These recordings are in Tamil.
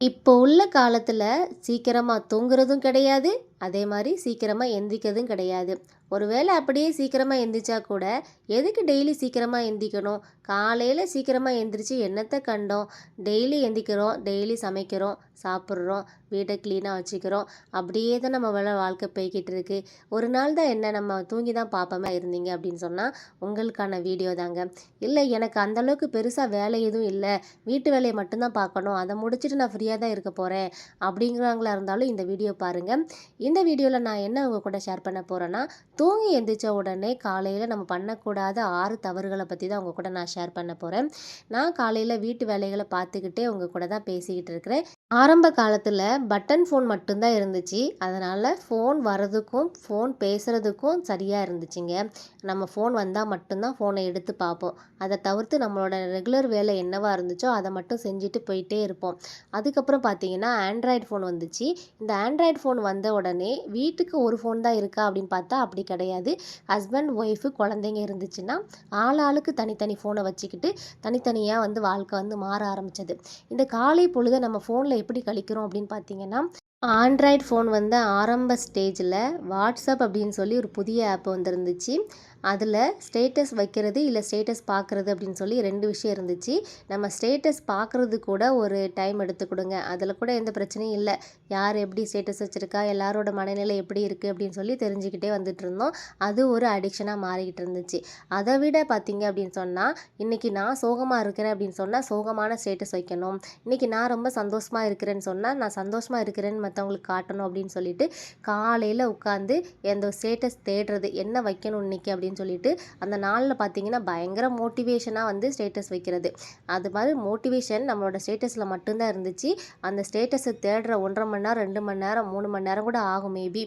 இப்போ உள்ள காலத்தில் சீக்கிரமாக தூங்குறதும் கிடையாது. அதே மாதிரி சீக்கிரமாக எந்திரிக்கிறதும் கிடையாது. ஒருவேளை அப்படியே சீக்கிரமாக எந்திரிச்சா கூட எதுக்கு டெய்லி சீக்கிரமாக எந்திரிக்கணும் காலையில் சீக்கிரமாக எந்திரிச்சு என்னத்தை கண்டோம்? டெய்லி எந்திக்கிறோம் டெய்லி சமைக்கிறோம் சாப்பிட்றோம் வீட்டை க்ளீனாக வச்சுக்கிறோம். அப்படியே தான் நம்ம வேலை வாழ்க்கை போய்கிட்டு இருக்குது ஒரு நாள் தான் என்ன நம்ம தூங்கி தான் பார்ப்போமே இருந்தீங்க அப்படின்னு சொன்னால் உங்களுக்கான வீடியோ தாங்க. இல்லை எனக்கு அந்தளவுக்கு பெருசாக வேலை எதுவும் இல்லை. வீட்டு வேலையை மட்டும்தான் பார்க்கணும். அதை முடிச்சுட்டு நான் ஃப்ரீயாக தான் இருக்க போகிறேன் அப்படிங்கிறவங்களா இருந்தாலும் இந்த வீடியோ பாருங்கள் இந்த வீடியோவில் நான் என்ன உங்கள் கூட ஷேர் பண்ண போகிறேன்னா தூங்கி எந்திரிச்ச உடனே காலையில் நம்ம பண்ணக்கூடாத ஆறு தவறுகளை பற்றி தான் உங்கள் கூட நான் ஷேர் பண்ண போகிறேன் நான் காலையில் வீட்டு வேலைகளை பார்த்துக்கிட்டே உங்கள் கூட தான் பேசிக்கிட்டு இருக்கிறேன். ஆரம்ப காலத்தில் பட்டன் ஃபோன் மட்டும்தான் இருந்துச்சு. அதனால் ஃபோன் வர்றதுக்கும் ஃபோன் பேசுகிறதுக்கும் சரியாக இருந்துச்சுங்க. நம்ம ஃபோன் வந்தால் மட்டும்தான் ஃபோனை எடுத்து பார்ப்போம். அதை தவிர்த்து நம்மளோட ரெகுலர் வேலை என்னவாக இருந்துச்சோ அதை மட்டும் செஞ்சுட்டு போயிட்டே இருப்போம். அதுக்கப்புறம் பார்த்தீங்கன்னா ஆண்ட்ராய்டு ஃபோன் வந்துச்சு. இந்த ஆண்ட்ராய்டு ஃபோன் வந்த உடனே வீட்டுக்கு ஒரு ஃபோன் தான் இருக்கா அப்படின்னு பார்த்தா அப்படி கிடையாது. ஹஸ்பண்ட் ஒய்ஃபு குழந்தைங்க இருந்துச்சுன்னா ஆள் ஆளுக்கு தனித்தனி ஃபோனை வச்சுக்கிட்டு தனித்தனியாக வந்து வாழ்க்கை வந்து மாற ஆரம்பித்தது இந்த காலை பொழுதை நம்ம ஃபோனில் எப்படி கழிக்கிறோம் அப்படின்னு பார்த்தீங்கன்னா ஆண்ட்ராய்ட் ஃபோன் வந்து ஆரம்ப ஸ்டேஜில் வாட்ஸ்அப் அப்படின்னு சொல்லி ஒரு புதிய ஆப் வந்துருந்துச்சு. அதில் ஸ்டேட்டஸ் வைக்கிறது இல்லை ஸ்டேட்டஸ் பார்க்குறது அப்படின்னு சொல்லி ரெண்டு விஷயம் இருந்துச்சு. நம்ம ஸ்டேட்டஸ் பார்க்குறது கூட ஒரு டைம் எடுத்துக்கொடுங்க. அதில் கூட எந்த பிரச்சனையும் இல்லை. யார் எப்படி ஸ்டேட்டஸ் வச்சுருக்கா? எல்லாரோட மனநிலை எப்படி இருக்குது அப்படின்னு சொல்லி தெரிஞ்சுக்கிட்டே வந்துட்டு இருந்தோம். அது ஒரு அடிக்ஷனாக மாறிக்கிட்டு இருந்துச்சு. அதை விட பார்த்தீங்க அப்படின்னு சொன்னால் இன்றைக்கி நான் சோகமாக இருக்கிறேன் அப்படின்னு சொன்னால் சோகமான ஸ்டேட்டஸ் வைக்கணும். இன்றைக்கி நான் ரொம்ப சந்தோஷமாக இருக்கிறேன்னு சொன்னால் நான் சந்தோஷமாக இருக்கிறேன்னு மற்றவங்களுக்கு காட்டணும் அப்படின்னு சொல்லிட்டு காலையில் உட்காந்து எந்த ஸ்டேட்டஸ் தேடுறது என்ன வைக்கணும் இன்றைக்கி அப்படின்னு அப்படின்னு சொல்லிட்டு அந்த நாளில் பார்த்தீங்கன்னா பயங்கர மோட்டிவேஷனாக வந்து ஸ்டேட்டஸ் வைக்கிறது. அது மாதிரி மோட்டிவேஷன் நம்மளோட ஸ்டேட்டஸில் மட்டும்தான் இருந்துச்சு. அந்த ஸ்டேட்டஸை தேடுற ஒன்றரை மணி நேரம் ரெண்டு மணி நேரம் மூணு மணி நேரம் கூட ஆகும் மேபி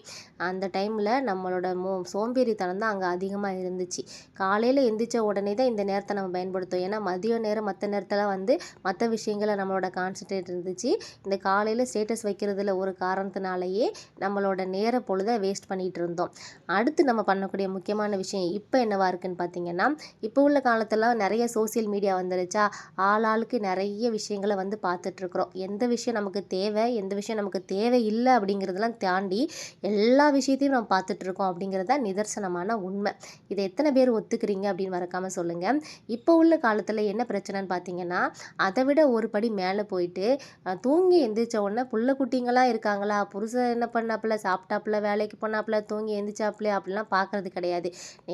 அந்த டைமில் நம்மளோட மோ சோம்பேறித்தனம் தான் அங்கே அதிகமாக இருந்துச்சு. காலையில் எந்திரிச்ச உடனே தான் இந்த நேரத்தை நம்ம பயன்படுத்தும் ஏன்னா மதிய நேரம் மற்ற நேரத்தில் வந்து மற்ற விஷயங்களை நம்மளோட கான்சன்ட்ரேட் இருந்துச்சு. இந்த காலையில் ஸ்டேட்டஸ் வைக்கிறதுல ஒரு காரணத்தினாலேயே நம்மளோட நேர பொழுதை வேஸ்ட் பண்ணிகிட்டு இருந்தோம். அடுத்து நம்ம பண்ணக்கூடிய முக்கியமான விஷயம் இப்போ என்னவா இருக்குன்னு பார்த்தீங்கன்னா இப்போ உள்ள காலத்தில் நிறைய சோசியல் மீடியா வந்துருச்சா? ஆள் ஆளுக்கு நிறைய விஷயங்களை வந்து பார்த்துட்ருக்குறோம். எந்த விஷயம் நமக்கு தேவை எந்த விஷயம் நமக்கு தேவை இல்லை அப்படிங்கிறதெல்லாம் தாண்டி எல்லா விஷயத்தையும் நம்ம பார்த்துட்ருக்கோம் அப்படிங்கிறத நிதர்சனமான உண்மை. இதை எத்தனை பேர் ஒத்துக்கிறீங்க அப்படின்னு மறக்காமல் சொல்லுங்கள் இப்போ உள்ள காலத்தில் என்ன பிரச்சனைன்னு பார்த்தீங்கன்னா அதை விட ஒரு படி மேலே போயிட்டு தூங்கி எந்திரிச்ச உடனே புள்ள குட்டிங்களாம் இருக்காங்களா? புருஷன் என்ன பண்ணாப்புல? சாப்பிட்டாப்புல? வேலைக்கு போனாப்புல? தூங்கி எந்திரிச்சாப்புல? அப்படிலாம் பார்க்குறது கிடையாது.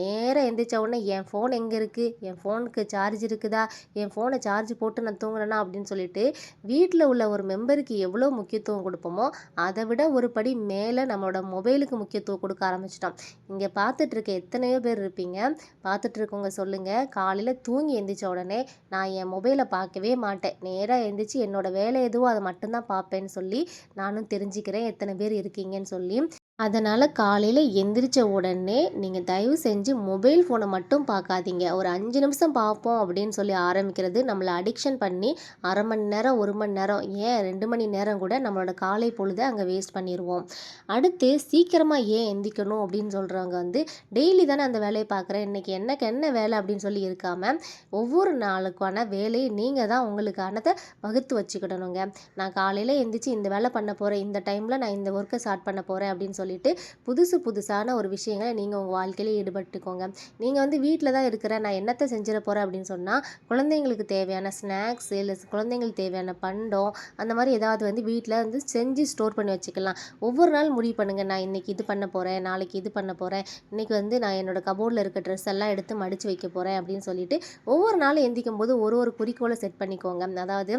நேராக எந்திரிச்ச உடனே என் ஃபோன் எங்கே இருக்குது என் ஃபோனுக்கு சார்ஜ் இருக்குதா? என் ஃபோனை சார்ஜ் போட்டு நான் தூங்குறேனா? அப்படின்னு சொல்லிட்டு வீட்டில் உள்ள ஒரு மெம்பருக்கு எவ்வளோ முக்கியத்துவம் கொடுப்போமோ அதை விட ஒரு படி மேலே நம்மளோட மொபைலுக்கு முக்கியத்துவம் கொடுக்க ஆரம்பிச்சிட்டோம். இங்கே பார்த்துட்ருக்க எத்தனையோ பேர் இருப்பீங்க. பார்த்துட்ருக்கவங்க சொல்லுங்கள் காலையில் தூங்கி எந்திரிச்ச உடனே நான் என் மொபைலை பார்க்கவே மாட்டேன். நேராக எழுந்திரிச்சு என்னோடய வேலை எதுவோ அதை மட்டும்தான் பார்ப்பேன்னு சொல்லி நானும் தெரிஞ்சுக்கிறேன். எத்தனை பேர் இருக்கீங்கன்னு சொல்லி அதனால் காலையில் எந்திரிச்ச உடனே நீங்கள் தயவு செஞ்சு மொபைல் ஃபோனை மட்டும் பார்க்காதீங்க. ஒரு அஞ்சு நிமிஷம் பார்ப்போம் அப்படின்னு சொல்லி ஆரம்பிக்கிறது நம்மளை அடிக்ஷன் பண்ணி அரை மணி நேரம் ஒரு மணி நேரம் ஏன் ரெண்டு மணி நேரம் கூட நம்மளோட காலை பொழுதை அங்கே வேஸ்ட் பண்ணிடுவோம் அடுத்து சீக்கிரமாக ஏன் எந்திக்கணும் அப்படின்னு சொல்கிறவங்க வந்து டெய்லி தானே அந்த வேலையை பார்க்குறேன். இன்றைக்கி எனக்கு என்ன வேலை? அப்படின்னு சொல்லி இருக்காமல் ஒவ்வொரு நாளுக்கான வேலையை நீங்கள் தான் உங்களுக்கானதை வகுத்து வச்சுக்கிடணுங்க. நான் காலையில் எந்திரிச்சு இந்த வேலை பண்ண போகிறேன் இந்த டைமில் நான் இந்த ஒர்க்கை ஸ்டார்ட் பண்ண போகிறேன் அப்படின்னு சொல்லி சொல்லிட்டு புதுசு புதுசான ஒரு விஷயங்களை நீங்கள் உங்கள் வாழ்க்கையிலே ஈடுபட்டுக்கோங்க. நீங்கள் வந்து வீட்டில் தான் இருக்கிற நான் என்னத்தை செஞ்சிட போகிறேன் அப்படின்னு சொன்னால் குழந்தைங்களுக்கு தேவையான ஸ்நாக்ஸ் இல்லை குழந்தைங்களுக்கு தேவையான பண்டம் அந்த மாதிரி ஏதாவது வந்து வீட்டில் வந்து செஞ்சு ஸ்டோர் பண்ணி வச்சுக்கலாம். ஒவ்வொரு நாள் முடிவு பண்ணுங்கள் நான் இன்றைக்கி இது பண்ண போகிறேன் நாளைக்கு இது பண்ண போகிறேன் இன்றைக்கி வந்து நான் என்னோடய கபோர்டில் இருக்க ட்ரெஸ் எல்லாம் எடுத்து மடித்து வைக்க போகிறேன் அப்படின்னு சொல்லிட்டு ஒவ்வொரு நாளும் எந்திக்கும் போது ஒரு ஒரு குறிக்கோளை செட் பண்ணிக்கோங்க. அதாவது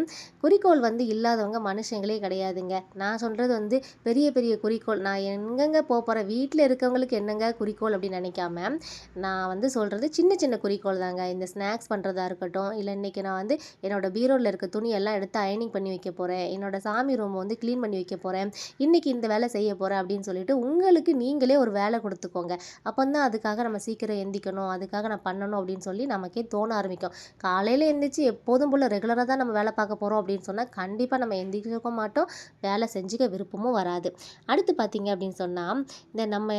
குறிக்கோள் வந்து இல்லாதவங்க மனுஷங்களே கிடையாதுங்க. நான் சொல்கிறது வந்து பெரிய பெரிய குறிக்கோள். நான் எங்கே எங்கெங்கே போக போகிற வீட்டில் இருக்கவங்களுக்கு என்னங்க குறிக்கோள் அப்படின்னு நினைக்காம நான் வந்து சொல்கிறது சின்ன சின்ன குறிக்கோள் தாங்க. இந்த ஸ்நாக்ஸ் பண்ணுறதா இருக்கட்டும் இல்லை இன்றைக்கி நான் வந்து என்னோடய பீரோவில் இருக்க துணி எல்லாம் எடுத்து அயனிங் பண்ணி வைக்க போகிறேன் என்னோடய சாமி ரூம் வந்து க்ளீன் பண்ணி வைக்க போகிறேன் இன்றைக்கி இந்த வேலை செய்ய போகிறேன் அப்படின்னு சொல்லிட்டு உங்களுக்கு நீங்களே ஒரு வேலை கொடுத்துக்கோங்க. அப்போ தான் அதுக்காக நம்ம சீக்கிரம் எந்திக்கணும் அதுக்காக நான் பண்ணணும் அப்படின்னு சொல்லி நமக்கே தோண ஆரம்பிக்கும். காலையில் எந்திரிச்சு எப்போதும் போல் ரெகுலராக தான் நம்ம வேலை பார்க்க போகிறோம் அப்படின்னு சொன்னால் கண்டிப்பாக நம்ம எந்திரிக்க மாட்டோம். வேலை செஞ்சுக்க விருப்பமும் வராது. அடுத்து பார்த்தீங்க அப்படின்னு சொன்னால் சொன்னால் இந்த நம்ம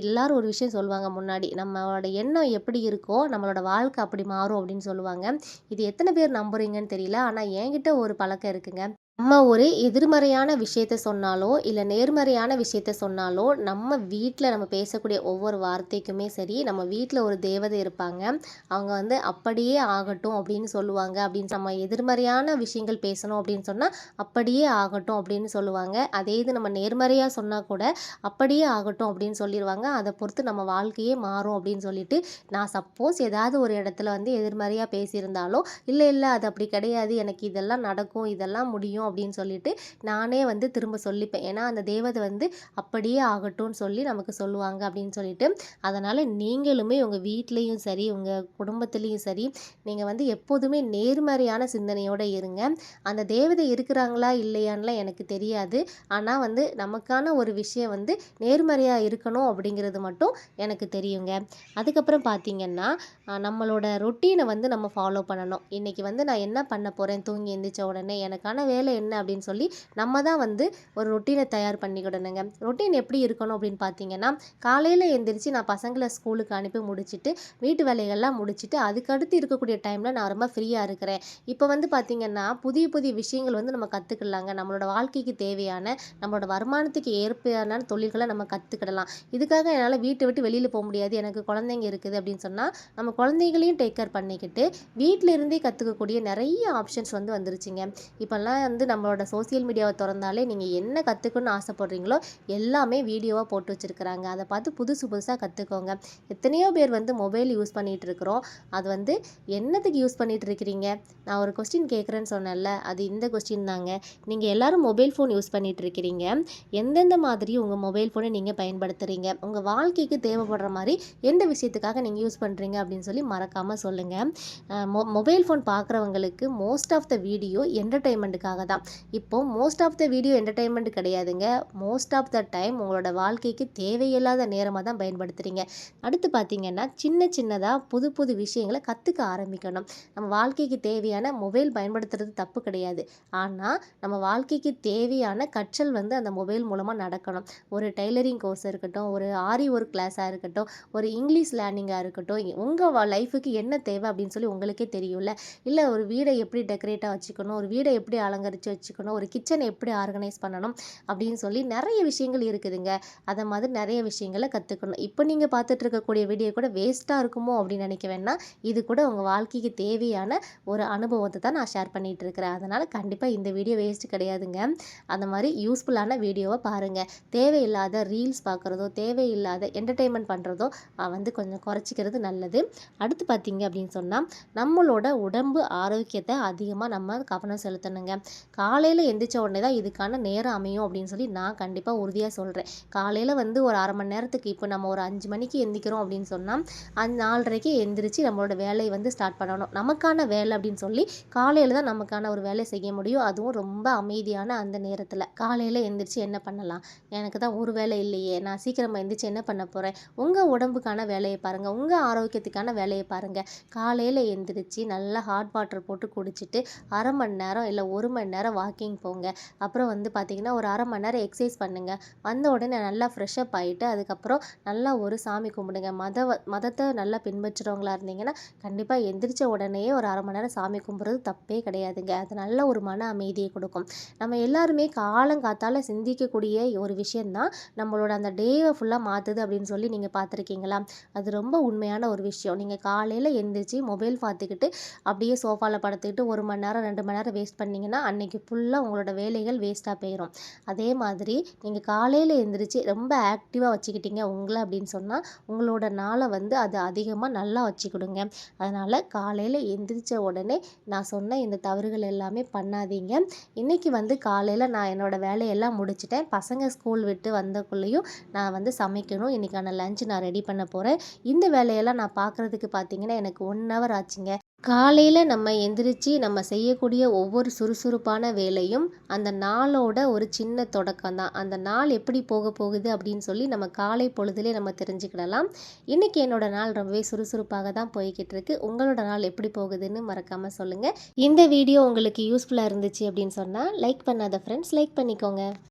எல்லாரும் ஒரு விஷயம் சொல்லுவாங்க முன்னாடி நம்மளோட எண்ணம் எப்படி இருக்கோ நம்மளோட வாழ்க்கை அப்படி மாறும் அப்படின்னு சொல்லுவாங்க. இது எத்தனை பேர் நம்புறீங்கன்னு தெரியல. ஆனால் என்கிட்ட ஒரு பழக்கம் இருக்குங்க. நம்ம ஒரு எதிர்மறையான விஷயத்த சொன்னாலோ, இல்லை நேர்மறையான விஷயத்த சொன்னாலோ, நம்ம வீட்டில் நம்ம பேசக்கூடிய ஒவ்வொரு வார்த்தைக்குமே சரி, நம்ம வீட்டில் ஒரு தேவதை இருப்பாங்க. அவங்க வந்து "அப்படியே ஆகட்டும்" அப்படின்னு சொல்லுவாங்க. அப்படின்னு நம்ம எதிர்மறையான விஷயங்கள் பேசணும் அப்படின்னு சொன்னால் "அப்படியே ஆகட்டும்" அப்படின்னு சொல்லுவாங்க. அதே இது நம்ம நேர்மறையாக சொன்னால் கூட, "அப்படியே ஆகட்டும்" அப்படின்னு சொல்லிடுவாங்க அதை பொறுத்து நம்ம வாழ்க்கையே மாறும் அப்படின்னு சொல்லிட்டு, நான் சப்போஸ் ஏதாவது ஒரு இடத்துல வந்து எதிர்மறையாக பேசியிருந்தாலோ, இல்லை இல்லை அது அப்படி கிடையாது. எனக்கு இதெல்லாம் நடக்கும். இதெல்லாம் முடியும்" அப்படின்னு சொல்லிட்டு நானே வந்து திரும்ப சொல்லிப்பேன். ஏன்னா, அந்த தேவதை வந்து அப்படியே ஆகட்டும்னு சொல்லி நமக்கு சொல்லுவாங்க அப்படின்னு சொல்லிட்டு. அதனால் நீங்களுமே உங்கள் வீட்லேயும் சரி, உங்கள் குடும்பத்துலேயும் சரி, நீங்கள் வந்து எப்போதுமே நேர்மறையான சிந்தனையோடு இருங்க. அந்த தேவதை இருக்கிறாங்களா இல்லையான்லாம் எனக்கு தெரியாது. ஆனால் வந்து நமக்கான ஒரு விஷயம் வந்து நேர்மறையாக இருக்கணும் அப்படிங்கிறது மட்டும் எனக்கு தெரியுங்க. அதுக்கப்புறம் பார்த்தீங்கன்னா, நம்மளோட ரொட்டீனை வந்து நம்ம ஃபாலோ பண்ணணும். இன்றைக்கி வந்து நான் என்ன பண்ண போகிறேன் தூங்கி எந்திரிச்ச உடனே, எனக்கான வேலை என்ன அப்படின்னு சொல்லி நம்ம தான் வந்து ஒரு ரொட்டீனை தயார் பண்ணிக்கிடணுங்க. ரொட்டீன் எப்படி இருக்கணும் அப்படின்னு பார்த்தீங்கன்னா காலையில் எழுந்திரிச்சு நான் பசங்களை ஸ்கூலுக்கு அனுப்பி முடிச்சுட்டு வீட்டு வேலைகள்லாம் முடிச்சுட்டு அதுக்கடுத்து இருக்கக்கூடிய டைமில் நான் ரொம்ப ஃப்ரீயாக இருக்கிறேன். இப்போ வந்து பார்த்திங்கன்னா புதிய புதிய விஷயங்கள் வந்து நம்ம கற்றுக்கலாங்க நம்மளோட வாழ்க்கைக்கு தேவையான நம்மளோட வருமானத்துக்கு ஏற்பையான தொழில்களை நம்ம கற்றுக்கிடலாம் இதுக்காக என்னால் வீட்டை விட்டு வெளியில் போக முடியாது. எனக்கு குழந்தைங்க இருக்குது அப்படின்னு சொன்னால் நம்ம குழந்தைகளையும் டேக் கேர் பண்ணிக்கிட்டு வீட்டில் இருந்தே கற்றுக்கக்கூடிய நிறைய ஆப்ஷன்ஸ் வந்து வந்துருச்சுங்க. இப்போல்லாம் வந்து நம்மளோட சோசியல் மீடியாவை திறந்தாலே நீங்கள் என்ன கற்றுக்கணும்னு ஆசைப்படுறீங்களோ எல்லாமே வீடியோவாக போட்டு வச்சுருக்குறாங்க. அதை பார்த்து புதுசு புதுசாக கற்றுக்கோங்க எத்தனையோ பேர் வந்து மொபைல் யூஸ் பண்ணிகிட்டு இருக்கிறோம். அது வந்து என்னத்துக்கு யூஸ் பண்ணிகிட்டு இருக்கிறீங்க? நான் ஒரு கொஸ்டின் கேட்குறேன்னு சொன்னேன்ல அது இந்த கொஸ்டின் தாங்க. நீங்கள் எல்லோரும் மொபைல் ஃபோன் யூஸ் பண்ணிகிட்டு இருக்கிறீங்க. எந்தெந்த மாதிரி உங்கள் மொபைல் ஃபோனை நீங்கள் பயன்படுத்துகிறீங்க உங்கள் வாழ்க்கைக்கு தேவைப்படுற மாதிரி எந்த விஷயத்துக்காக நீங்கள் யூஸ் பண்ணுறீங்க அப்படின்னு சொல்லி மறக்காமல் சொல்லுங்கள் மொ மொபைல் ஃபோன் பார்க்குறவங்களுக்கு மோஸ்ட் ஆஃப் த வீடியோ என்டர்டெயின்மெண்ட்டுக்காக தான் இப்போது most of the video entertainment கிடையாதுங்க. மோஸ்ட் ஆஃப் த டைம் உங்களோட வாழ்க்கைக்கு தேவையில்லாத நேரமாக தான் பயன்படுத்துகிறீங்க அடுத்து பார்த்தீங்கன்னா சின்ன சின்னதாக புது புது விஷயங்களை கற்றுக்க ஆரம்பிக்கணும். நம்ம வாழ்க்கைக்கு தேவையான மொபைல் பயன்படுத்துறது தப்பு கிடையாது. ஆனால் நம்ம வாழ்க்கைக்கு தேவையான கற்றல் வந்து அந்த மொபைல் மூலமாக நடக்கணும். ஒரு டெய்லரிங் கோர்ஸ் இருக்கட்டும் ஒரு ஆரி ஒர்க் கிளாஸாக இருக்கட்டும் ஒரு இங்கிலீஷ் லேர்னிங்காக இருக்கட்டும் உங்கள் லைஃபுக்கு என்ன தேவை அப்படின்னு சொல்லி உங்களுக்கே தெரியும்ல. இல்லை ஒரு வீடை எப்படி டெக்கரேட்டாக வச்சுக்கணும் ஒரு வீடை எப்படி அலங்கரித்து வச்சுக்கணும். ஒரு கிச்சனை எப்படி ஆர்கனைஸ் பண்ணணும் அப்படின்னு சொல்லி நிறைய விஷயங்கள் இருக்குதுங்க. அதை மாதிரி நிறைய விஷயங்களை கற்றுக்கணும் இப்போ நீங்கள் பார்த்துட்டு இருக்கக்கூடிய வீடியோ கூட வேஸ்ட்டாக இருக்குமோ அப்படின்னு நினைக்க வேணாம். இது கூட உங்கள் வாழ்க்கைக்கு தேவையான ஒரு அனுபவத்தை தான் நான் ஷேர் பண்ணிகிட்டு இருக்கிறேன். அதனால் கண்டிப்பாக இந்த வீடியோ வேஸ்ட்டு கிடையாதுங்க. அந்த மாதிரி யூஸ்ஃபுல்லான வீடியோவை பாருங்கள் தேவையில்லாத ரீல்ஸ் பார்க்குறதோ தேவையில்லாத என்டர்டெயின்மெண்ட் பண்ணுறதோ வந்து கொஞ்சம் குறைச்சிக்கிறது நல்லது. அடுத்து பார்த்தீங்க அப்படின்னு சொன்னால் நம்மளோட உடம்பு ஆரோக்கியத்தை அதிகமாக நம்ம கவனம் செலுத்தணுங்க. காலையில் எந்திரிச்ச உடனே தான் இதுக்கான நேரம் அமையும் அப்படின்னு சொல்லி நான் கண்டிப்பாக உறுதியாக சொல்கிறேன் காலையில் வந்து ஒரு அரை மணி நேரத்துக்கு இப்போ நம்ம ஒரு அஞ்சு மணிக்கு எந்திக்கிறோம் அப்படின்னு சொன்னால் அந்த நாலரைக்கே எந்திரிச்சு நம்மளோட வேலையை வந்து ஸ்டார்ட் பண்ணணும். நமக்கான வேலை அப்படின்னு சொல்லி காலையில் தான் நமக்கான ஒரு வேலையை செய்ய முடியும். அதுவும் ரொம்ப அமைதியான அந்த நேரத்தில். காலையில் எந்திரிச்சு என்ன பண்ணலாம்? எனக்கு தான் ஒரு வேலை இல்லையே. நான் சீக்கிரமாக எந்திரிச்சு என்ன பண்ண போகிறேன் உங்கள் உடம்புக்கான வேலையை பாருங்கள் உங்கள் ஆரோக்கியத்துக்கான வேலையை பாருங்கள் காலையில் எந்திரிச்சு நல்லா ஹாட் வாட்டர் போட்டு குடிச்சிட்டு அரை மணி நேரம் இல்லை ஒரு மணி நேரம் வாக்கிங் போங்க. அப்புறம் வந்து பார்த்திங்கன்னா ஒரு அரை மணி நேரம் எக்ஸசைஸ் பண்ணுங்கள் வந்த உடனே நல்லா ஃப்ரெஷ்அப் ஆகிட்டு அதுக்கப்புறம் நல்லா ஒரு சாமி கும்பிடுங்க. மத மதத்தை நல்லா பின்பற்றுறவங்களா இருந்தீங்கன்னா கண்டிப்பாக எந்திரிச்ச உடனே ஒரு அரை மணி நேரம் சாமி கும்பிட்றது தப்பே கிடையாதுங்க. அது நல்ல ஒரு மன அமைதியை கொடுக்கும். நம்ம எல்லாருமே காலங்காத்தால் சிந்திக்கக்கூடிய ஒரு விஷயந்தான் நம்மளோட அந்த டேவை ஃபுல்லாக மாற்றுது அப்படின்னு சொல்லி நீங்கள் பார்த்துருக்கீங்களா அது ரொம்ப உண்மையான ஒரு விஷயம். நீங்கள் காலையில் எந்திரிச்சு மொபைல் பார்த்துக்கிட்டு அப்படியே சோஃபாவில் படுத்துக்கிட்டு ஒரு மணி நேரம் ரெண்டு மணி நேரம் வேஸ்ட் பண்ணிங்கன்னா அன்றைக்கி ஃபுல்லாக உங்களோட வேலைகள் வேஸ்ட்டாக போயிடும் அதே மாதிரி நீங்கள் காலையில் எழுந்திரிச்சு ரொம்ப ஆக்டிவாக வச்சுக்கிட்டீங்க உங்களை அப்படின்னு சொன்னால் உங்களோட நாளை வந்து அது அதிகமாக நல்லா வச்சுக்கிடுங்க. அதனால் காலையில் எந்திரிச்ச உடனே நான் சொன்ன இந்த தவறுகள் எல்லாமே பண்ணாதீங்க. இன்றைக்கி வந்து காலையில் நான் என்னோடய வேலையெல்லாம் முடிச்சிட்டேன். பசங்க ஸ்கூல் விட்டு வந்தக்குள்ளேயும் நான் வந்து சமைக்கணும். இன்றைக்கான லஞ்ச் நான் ரெடி பண்ண போகிறேன் இந்த வேலையெல்லாம் நான் பார்க்குறதுக்கு பார்த்தீங்கன்னா எனக்கு ஒன் ஹவர் ஆச்சுங்க. காலையில் நம்ம எந்திரிச்சு நம்ம செய்யக்கூடிய ஒவ்வொரு சுறுசுறுப்பான வேலையும் அந்த நாளோட ஒரு சின்ன தொடக்கம் தான். அந்த நாள் எப்படி போக போகுது அப்படின்னு சொல்லி நம்ம காலை பொழுதுலேயே நம்ம தெரிஞ்சுக்கிடலாம். இன்றைக்கி என்னோடய நாள் ரொம்பவே சுறுசுறுப்பாக தான் போய்கிட்டு இருக்கு. உங்களோட நாள் எப்படி போகுதுன்னு மறக்காமல் சொல்லுங்கள் இந்த வீடியோ உங்களுக்கு யூஸ்ஃபுல்லாக இருந்துச்சு அப்படின்னு சொன்னால் லைக் பண்ணாத ஃப்ரெண்ட்ஸ் லைக் பண்ணிக்கோங்க.